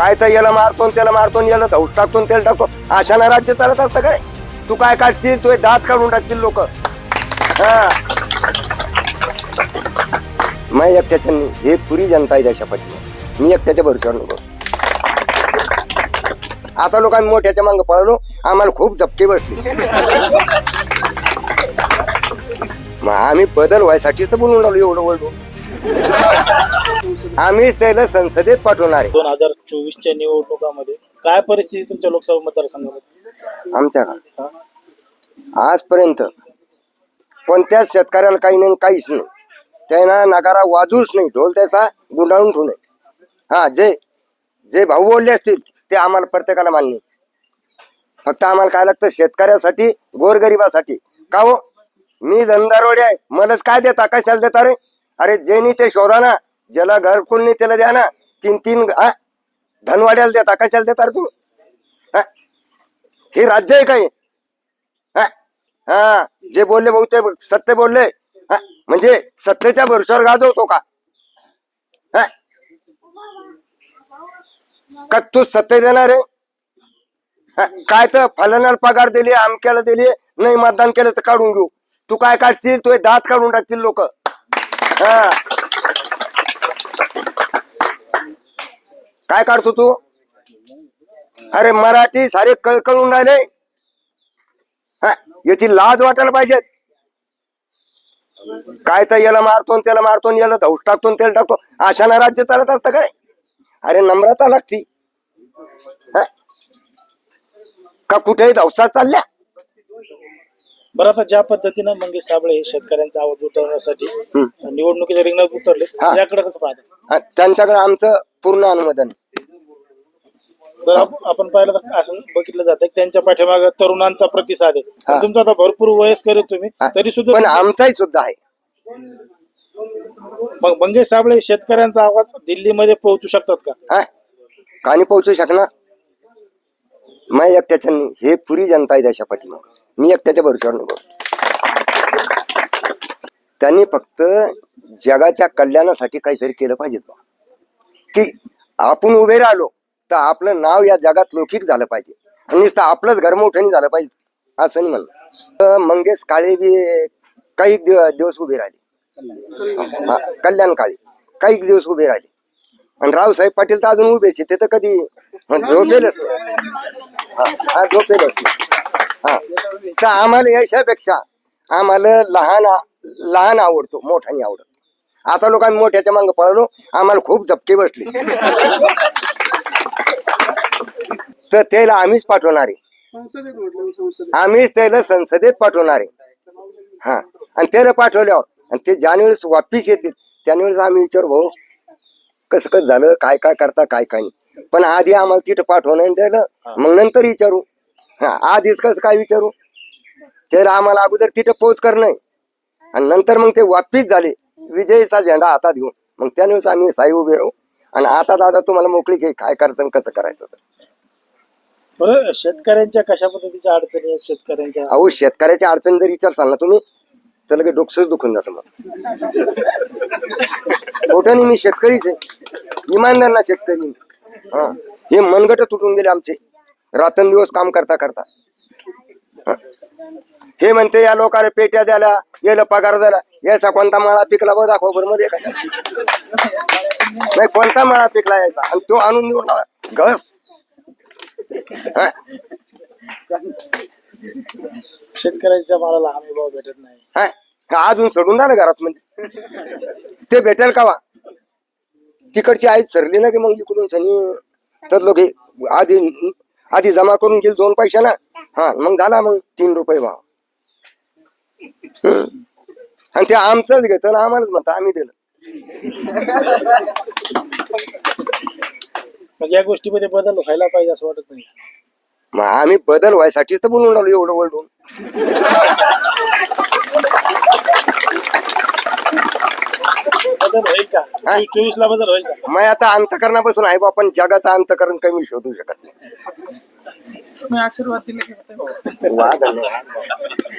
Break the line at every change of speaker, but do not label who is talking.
काय तर याला मारतो आणि त्याला मारतो न याला धौस टाकतो न त्याला टाकतो. अशानं राज्य चालत असतं काय तू काय काढशील? तू दात काढून टाकतील लोक. हा. मैं एकट्याच्या हे पुरी जनता आहे त्याच्या पाठी मी एकट्याच्या भरोशावर नको आता लोक आम्ही मोठ्याच्या मागं पळालो आम्हाला खूप झपके बसले. मग आम्ही बदल व्हायसाठीच तर बोलून राहिलो एवढं बोललो आम्ही त्याला संसदेत पाठवणार आहे.
दोन हजार चोवीसच्या निवडणुकामध्ये काय परिस्थिती तुमच्या लोकसभा मतदारसंघामध्ये?
आमच्या का? आजपर्यंत कोणत्याच शेतकऱ्याला काही नाही काहीच नाही. त्यांना नकारा वाजूच नाही ढोल त्याचा गुंडाळून ठेवू नये. हा जे जे भाऊ बोलले असतील ते आम्हाला प्रत्येकाला मान्य. फक्त आम्हाला काय लागतं शेतकऱ्यासाठी गोरगरिबासाठी. का हो? मी धंदारोडे आहे. मलाच काय देता कशाला देता रे? अरे जे नाही ते शोधा ना. ज्याला घरकुल नाही त्याला द्या ना. तीन तीन हा? धनवाड्याला देता कशाला देता रे तुम्ही? हा? हे राज्य आहे काय हा? हा? जे बोलले भाऊ ते सत्य बोलले. हा? म्हणजे सत्तेच्या भरोश्यावर गाजवतो का? हा? का तू सत्य देणार आहे? काय तर फलनाला पगार दिली आमक्याला दिली नाही मतदान केलं तर काढून घेऊ. तू काय काढशील? तू दात काढून टाकतील लोक. हा? काय काढतो तू? अरे मराठी सारे कळकळून राहिले. हा, याची लाज वाटायला पाहिजे. काय तर याला मारतो त्याला मारतो याला धौस टाकतो त्याला टाकतो. अशानं राज्य चालत असतं काय? अरे नम्रता लागती? का कुठेही धौसा चालल्या?
बरं आता ज्या पद्धतीनं मंगेश साबळे हे शेतकऱ्यांचा आवाज उठवण्यासाठी निवडणुकीच्या रिंगणात उतरले
हा.
याकडे कसं पाहता?
हा, त्यांच्याकडे आमचं पूर्ण अनुमोदन.
आप- आपण पाहिलं तर असं बघितलं जातं की त्यांच्या पाठीमागे तरुणांचा प्रतिसाद आहे. पण तुमचं आता भरपूर वयस्कर आहे तुम्ही
हा.
तरी सुद्धा
पण
तुम्ही-
आमचाही सुद्धा आहे
मग मंगेश साबळे शेतकऱ्यांचा आवाज दिल्लीमध्ये पोहोचू शकतात का
हा नाही पोहोचू शकणार मैं एकट्याच्या नाही. हे पुरी जनता आहे देशा पाठीमाग मी एकट्याच्या भरोशावर नको त्यांनी फक्त जगाच्या कल्याणासाठी काहीतरी केलं पाहिजे बा. की आपण उभे राहिलो तर आपलं नाव या जगात लौकिक झालं पाहिजे. आणि नुसतं आपलंच घर झालं पाहिजे. असं नाही म्हणलं तर मंगेश काळे बी काही दिवस उभे राहिले. कल्याण काळे. काही दिवस उभे राहिले. आणि रावसाहेब पाटील तर अजून उभे ते तर कधी झोपेलच नाही. हा झोपेल झोपेलच हा. तर आम्हाला याच्यापेक्षा आम्हाला लहान लहान आवडतो मोठ्याने आवडत. आता लोकांनी मोठ्याच्या मागं पळालो. आम्हाला खूप झपके बसले. तर त्याला आम्हीच पाठवणार आहे. आम्हीच त्याला संसदेत पाठवणार आहे. हा. आणि त्याला पाठवल्यावर आणि ते ज्यावेळेस वापिस येतील त्यावेळेस आम्ही विचारू भाऊ कसं कसं झालं काय काय करता काय काय नाही. पण आधी आम्हाला तिथं पाठवणं द्यायला मग नंतर विचारू. हा आधीच कसं काय विचारू? त्याला आम्हाला अगोदर तिथं पोच करणं आणि नंतर मग ते वापिस झाले. विजयीचा झेंडा हातात घेऊन. मग त्यावेळेस आम्ही साई उभे राहू. आणि आता दादा तुम्हाला मोकळी घे काय करायचं कसं करायचं.
बरं शेतकऱ्यांच्या कशा पद्धतीच्या अडचणी आहेत शेतकऱ्यांच्या?
अहो शेतकऱ्याच्या अडचणी जर विचार सांगा ना तुम्ही तर लगेच डोकसच दुखून जातं मग. खोटं नाही मी शेतकरीच आहे. इमानदार ना शेतकरी मी. हा. हे मनगट तुटून गेले आमचे. रात्रंदिवस काम करता करता. हा. हे म्हणते या लोकांना पेट्या द्याला याला पगार द्याला यायचा कोणता माळा पिकला बघ दाखवा बरं मध्ये नाही कोणता माळा पिकला यायचा? आणि तो आणून निवडला घस.
शेतकऱ्यांच्या मालाला हमी भाव भेटत नाही.
हा हा, अजून सोडून झालं घरात म्हणजे? ते भेटेल का वा तिकडची आई सरली ना की मग इकडून सनी? तर लोक आधी आधी जमा करून गेली दोन पैसे ना? हा मग झाला मग तीन रुपये भाव. हम्म. आणि ते आमचंच घेतं ना आम्हालाच म्हणतं आम्ही दिलं.
मग या गोष्टीमध्ये बदल व्हायला पाहिजे असं वाटत नाही.
मग आम्ही बदल व्हायसाठीच तर बोलून राहिलो एवढं वळून
बदल होईल का? चोवीस ला बदल होईल का?
मग आता अंतकरणापासून आहे बा पण जगाचं अंतकरण कमी शोधू शकत नाही.
आशीर्वाद दिले
वाद.